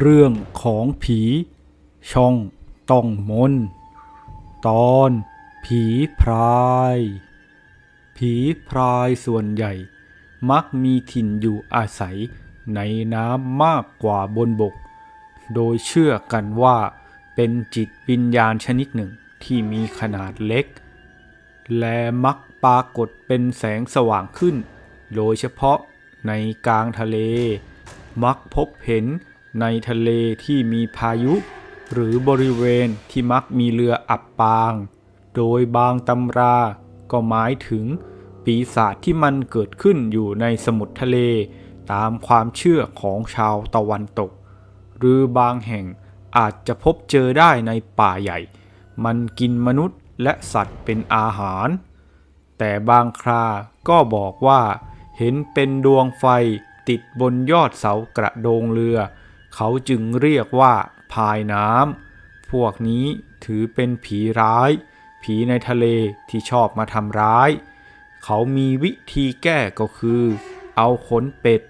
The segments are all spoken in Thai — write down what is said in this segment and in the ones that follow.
เรื่องของผี ช่องต้องมน ตอน ผีพราย ผีพรายส่วนใหญ่ มักมีถิ่นอยู่อาศัยในน้ำมากกว่าบนบก โดยเชื่อกันว่าเป็นจิตวิญญาณชนิดหนึ่งที่มีขนาดเล็ก และมักปรากฏเป็นแสงสว่างขึ้น โดยเฉพาะในกลางทะเล มักพบเห็น ในทะเลที่มีพายุ หรือบริเวณที่มักมีเรืออับปาง โดยบางตำราก็หมายถึง ปีศาจที่มันเกิดขึ้นอยู่ในสมุทรทะเล ตามความเชื่อของชาวตะวันตก หรือบางแห่งอาจจะพบเจอได้ในป่าใหญ่ มันกินมนุษย์และสัตว์เป็นอาหาร แต่บางคราก็บอกว่า เห็นเป็นดวงไฟติดบนยอดเสากระโดงเรือ เขาจึงเรียกว่าพายน้ำพวกนี้ถือเป็นผีร้าย ผีในทะเลที่ชอบมาทำร้าย เขามีวิธีแก้ก็คือ เอาขนเป็ด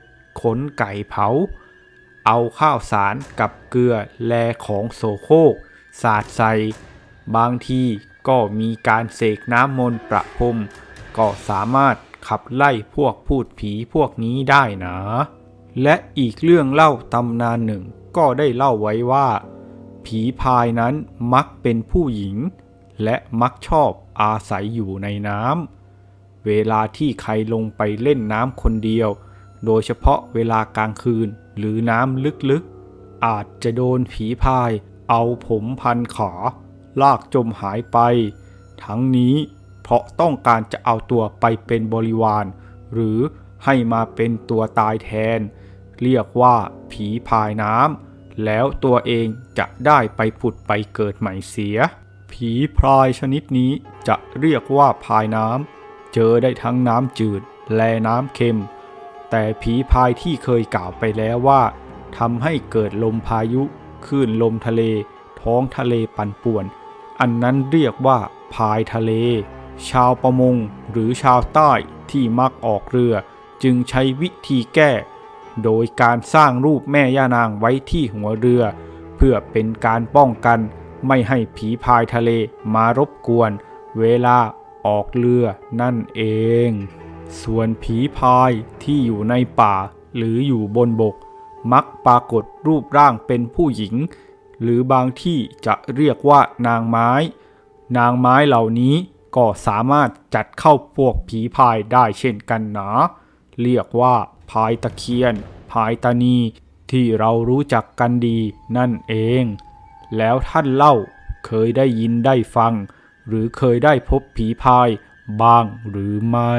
ขนไก่เผา เอาข้าวสารกับเกลือแลของโสโครกสาดใส่บางทีก็มีการเสกน้ำมนต์ประพรมก็สามารถขับไล่พวกพูดผีพวกนี้ได้นะ และอีกเรื่องเล่าตำนานหนึ่งก็ได้เล่าไว้ว่า ผีพายนั้นมักเป็นผู้หญิง และมักชอบอาศัยอยู่ในน้ำเวลาที่ใครลงไปเล่นน้ำคนเดียว โดยเฉพาะเวลากลางคืนหรือน้ำลึกๆ อาจจะโดนผีพายเอาผมพันขา ลากจมหายไป ทั้งนี้เพราะต้องการจะเอาตัวไปเป็นบริวาร หรือ ให้มาเป็นตัวตายแทน เรียกว่าผีพายน้ำแล้วตัวเองจะได้ไปผุดไปเกิดใหม่เสีย ผีพรายชนิดนี้จะเรียกว่าพายน้ำเจอได้ทั้งน้ำจืดและน้ำเค็ม แต่ผีพายที่เคยกล่าวไปแล้วว่าทำให้เกิดลมพายุคลื่นลมทะเล ท้องทะเลปั่นป่วน อันนั้นเรียกว่าพายทะเล ชาวประมงหรือชาวใต้ที่มักออกเรือ จึงใช้วิธีแก้ โดยการสร้างรูปแม่ย่านางไว้ที่หัวเรือ เพื่อเป็นการป้องกันไม่ให้ผีพายทะเลมารบกวน เวลาออกเรือนั่นเอง ส่วนผีพายที่อยู่ในป่าหรืออยู่บนบก มักปรากฏรูปร่างเป็นผู้หญิง หรือบางที่จะเรียกว่านางไม้ นางไม้เหล่านี้ก็สามารถจัดเข้าพวกผีพายได้เช่นกันนะ เรียกว่าพายตะเคียน พายตานี ที่เรารู้จักกันดีนั่นเอง แล้วท่านเล่าเคยได้ยินได้ฟัง หรือเคยได้พบผีพายบ้างหรือไม่